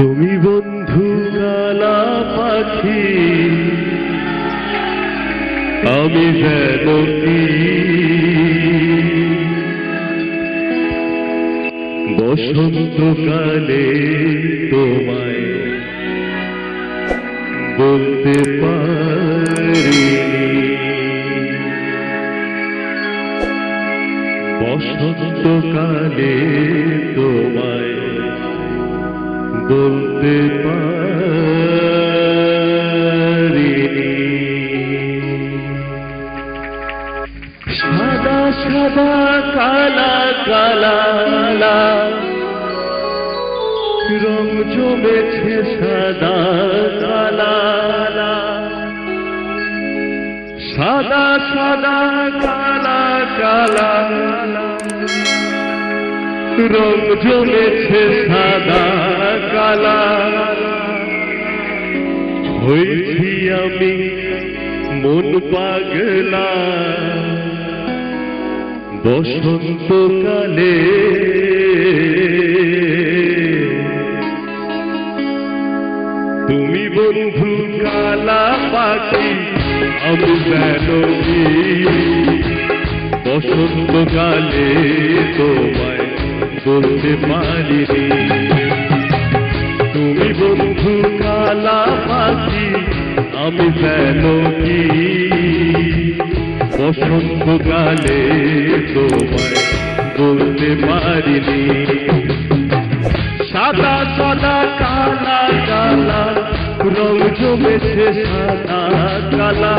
তুমি বন্ধু কালা পাখি আমি যেন কি? বসন্তকালে তোমায় বলতে পারি বসন্তকালে তোমায় বলতে পারি। সাদা সাদা, কালা কালা রং জমেছে সাদা, কালা সাদা সাদা, কালা কালা রং জমেছে সাদা। কালা হয়েছি আমি মন পাগলা। বসন্তকালে তুমি বন্ধু কালা পাখি, আমি বেলবি বসন্তকালে তোমায় বলতে পারিনি। আমি বেলবি বসন্তকালে তোমায় বলতে পারিনি। সাদা সাদা কালা কালা রং জমেছে সাদা কালা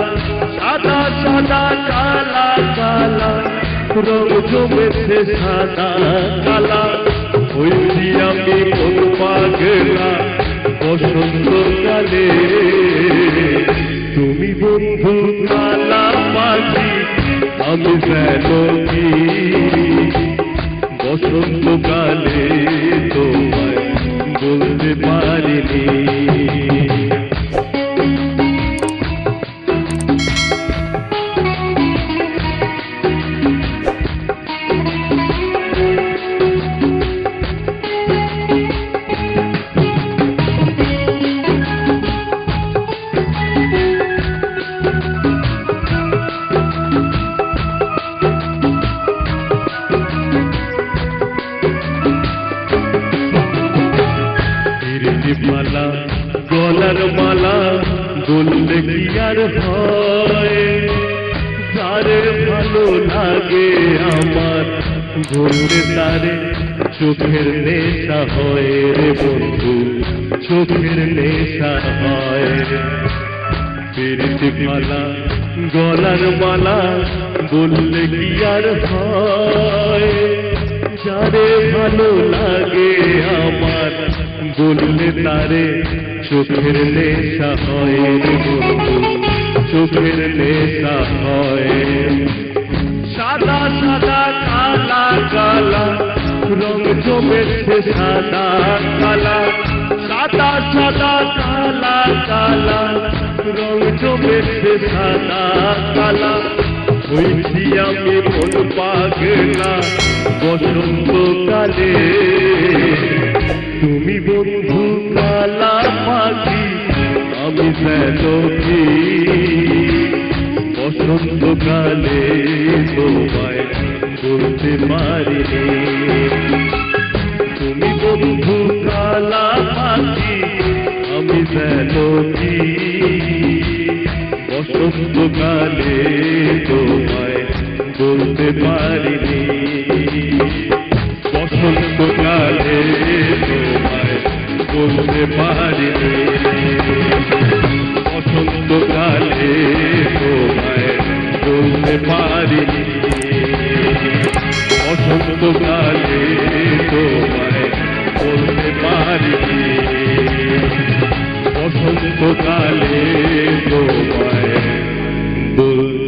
সাদা সাদা কালা কালা রং জমেছে সাদা কালা হয়েছি আমি মন পাগলা বসন্তকালে বন্ধু কালা পাখি আমি কি? বসন্তকালে তোমায় বলতে পারিনি। বললে কি আর হয় তারে ভালো লাগে আমার ঘুরতে তারে চোখের নেশা হয় রে বন্ধু, চোখের নেশা হয়। ফিরতি মালা গলার মালা, বললে কি আর হয়? যারে ভালো লাগে আমার বললে তারে চোখের নেশা হয় চোখের নেশা হয়। সাদা সাদা, কালা কালা, রং জমেছে সাদা, কালা। সাদা সাদা, কালা কালা, রং জমেছে সাদা, কালা। হয়েছি আমি মন পাগলা, বসন্তকালে কি বসন্তকালে তোমায় বলতে পারিনি তুমি বন্ধু কালা পাখি আমি কি বসন্তকালে তোমায় বলতে পারিনি বসন্তকালে তোমায় বলতে পারিনি।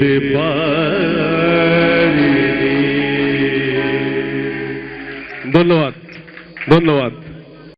বলতে পারি। ধন্যবাদ ধন্যবাদ।